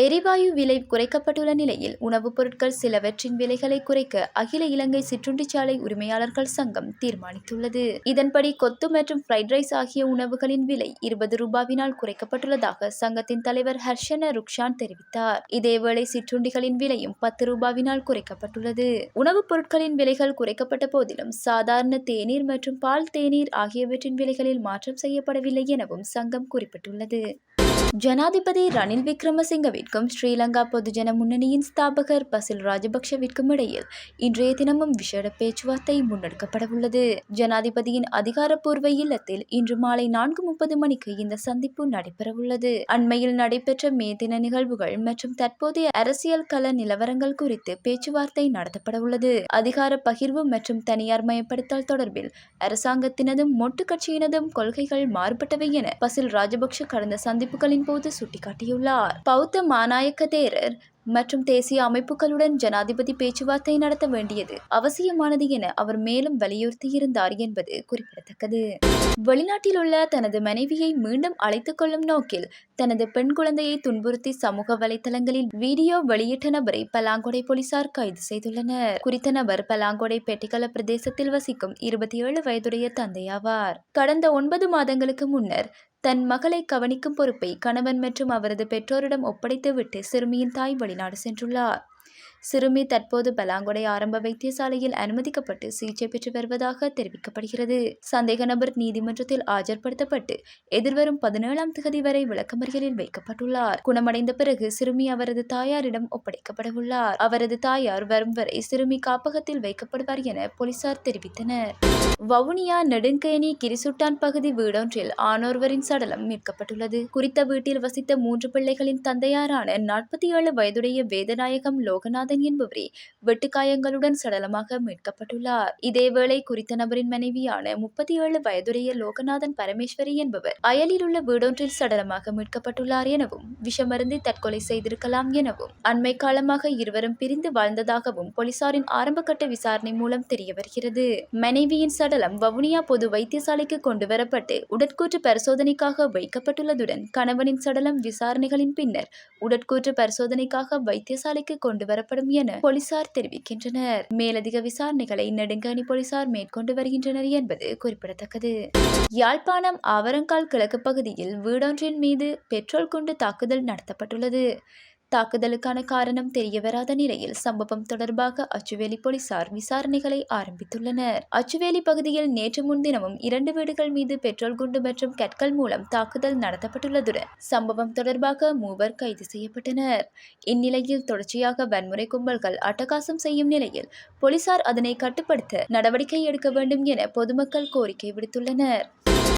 எரிவாயு விலை குறைக்கப்பட்டுள்ள நிலையில் உணவுப் பொருட்கள் சிலவற்றின் விலைகளை குறைக்க அகில இலங்கை சிற்றுண்டிச்சாலை உரிமையாளர்கள் சங்கம் தீர்மானித்துள்ளது. இதன்படி கொத்து மற்றும் ஃப்ரைட் ரைஸ் ஆகிய உணவுகளின் விலை இருபது ரூபாவினால் குறைக்கப்பட்டுள்ளதாக சங்கத்தின் தலைவர் ஹர்ஷன ருக்ஷான் தெரிவித்தார். இதேவேளை சிற்றுண்டிகளின் விலையும் பத்து ரூபாவினால் குறைக்கப்பட்டுள்ளது. உணவுப் பொருட்களின் விலைகள் குறைக்கப்பட்ட போதிலும் சாதாரண தேநீர் மற்றும் பால் தேநீர் ஆகியவற்றின் விலைகளில் மாற்றம் செய்யப்படவில்லை எனவும் சங்கம் குறிப்பிட்டுள்ளது. ஜனாதிபதி ரணில் விக்ரமசிங்கவிற்கும் ஸ்ரீலங்கா பொதுஜன முன்னணியின் ஸ்தாபகர் பசில் ராஜபக்ஷவிற்கும் இடையில் இன்றைய தினமும் விசேட பேச்சுவார்த்தை முன்னெடுக்கப்படவுள்ளது. ஜனாதிபதியின் அதிகாரப்பூர்வ இல்லத்தில் இன்று மாலை நான்கு முப்பது மணிக்கு இந்த சந்திப்பு நடைபெறவுள்ளது. அண்மையில் நடைபெற்ற மே தின நிகழ்வுகள் மற்றும் தற்போதைய அரசியல் கல நிலவரங்கள் குறித்து பேச்சுவார்த்தை நடத்தப்படவுள்ளது. அதிகார பகிர்வு மற்றும் தனியார் மயப்படுத்தல் தொடர்பில் அரசாங்கத்தினதும் மொட்டு கட்சியினதும் கொள்கைகள் மாறுபட்டவை என பசில் ராஜபக்ஷ கடந்த சந்திப்புகள் சந்திப்புகளின் போது சுட்டிக்காட்டியுள்ளார். பௌத்த மாநாயக்க தேரர் மற்றும் தேசிய அமைப்புகளுடன் ஜனாதிபதி பேச்சுவார்த்தை நடத்த வேண்டியது அவசியமானது என அவர் மேலும் வலியுறுத்தியிருந்தார் என்பது குறிப்பிடத்தக்கது. வெளிநாட்டில் உள்ள தனது மனைவியை மீண்டும் அழைத்துக் கொள்ளும் நோக்கில் தனது பெண் குழந்தையை துன்புறுத்தி சமூக வலைதளங்களில் வீடியோ வெளியிட்ட நபரை பலாங்கொடை போலீசார் கைது செய்துள்ளனர். குறித்த நபர் பலாங்கொடை பெட்டிகள பிரதேசத்தில் வசிக்கும் இருபத்தி ஏழு வயதுடைய தந்தையாவார் கடந்த ஒன்பது மாதங்களுக்கு முன்னர் தன் மகளை கவனிக்கும் பொறுப்பை கணவன் மற்றும் அவரது பெற்றோரிடம் ஒப்படைத்துவிட்டு சிறுமியின் தாய் வெளிநாடு சென்றுள்ளார். சிறுமி தற்போது பலாங்கொடை ஆரம்ப வைத்தியசாலையில் அனுமதிக்கப்பட்டு சிகிச்சை பெற்று வருவதாக தெரிவிக்கப்படுகிறது. சந்தேக நபர் நீதிமன்றத்தில் ஆஜர்படுத்தப்பட்டு எதிர்வரும் பதினேழாம் தேதி வரை விளக்கமறியலில் வைக்கப்பட்டுள்ளார். குணமடைந்த பிறகு சிறுமி அவரது தாயாரிடம் ஒப்படைக்கப்படவுள்ளார் அவரது தாயார் வரும் வரை சிறுமி காப்பகத்தில் வைக்கப்படுவார் என போலீசார் தெரிவித்தனர். வவுனியா நெடுங்கயணி கிரிசுட்டான் பகுதி வீடொன்றில் ஆனோர்வரின் சடலம் மீட்கப்பட்டுள்ளது. குறித்த வீட்டில் வசித்த மூன்று பிள்ளைகளின் தந்தையாரான நாற்பத்தி ஏழு வயதுடைய வேதநாயகம் லோகநாத் லோகநாதன் என்பவரே வெட்டுக்காயங்களுடன் சடலமாக மீட்கப்பட்டுள்ளார். இதேவேளை குறித்த நபரின் மனைவியான முப்பத்தி ஏழு வயதுடைய லோகநாதன் பரமேஸ்வரி என்பவர் அயலில் உள்ள வீடொன்றில் சடலமாக மீட்கப்பட்டுள்ளார் எனவும் விஷமருந்தி தற்கொலை செய்திருக்கலாம் எனவும் அண்மை காலமாக இருவரும் பிரிந்து வாழ்ந்ததாகவும் போலீசாரின் ஆரம்பகட்ட விசாரணை மூலம் தெரிய வருகிறது. மனைவியின் சடலம் வவுனியா பொது வைத்தியசாலைக்கு கொண்டு வரப்பட்டு உடற்கூற்று பரிசோதனைக்காக வைக்கப்பட்டுள்ளதுடன் கணவனின் சடலம் விசாரணைகளின் பின்னர் உடற்கூற்று பரிசோதனைக்காக வைத்தியசாலைக்கு கொண்டு வரப்படும் என போலீசார் தெரிவிக்கின்றனர். மேலதிக விசாரணைகளை நெடுங்காணி போலீசார் மேற்கொண்டு வருகின்றனர் என்பது குறிப்பிடத்தக்கது. யாழ்ப்பாணம் ஆவரங்கால் கிழக்கு பகுதியில் வீடொன்றின் மீது பெட்ரோல் கொண்டு தாக்குதல் நடத்தப்பட்டுள்ளது. தாக்குதலுக்கான காரணம் தெரியவராத நிலையில் சம்பவம் தொடர்பாக அச்சுவேலி போலீசார் விசாரணைகளை ஆரம்பித்துள்ளனர். அச்சுவேலி பகுதியில் நேற்று முன்தினமும் இரண்டு வீடுகள் மீது பெட்ரோல் குண்டு மற்றும் கற்கள் மூலம் தாக்குதல் நடத்தப்பட்டுள்ளதுடன் சம்பவம் தொடர்பாக மூவர் கைது செய்யப்பட்டனர். இந்நிலையில் தொடர்ச்சியாக வன்முறை கும்பல்கள் அட்டகாசம் செய்யும் நிலையில் போலீசார் அதனை கட்டுப்படுத்த நடவடிக்கை எடுக்க வேண்டும் என பொதுமக்கள் கோரிக்கை விடுத்துள்ளனர்.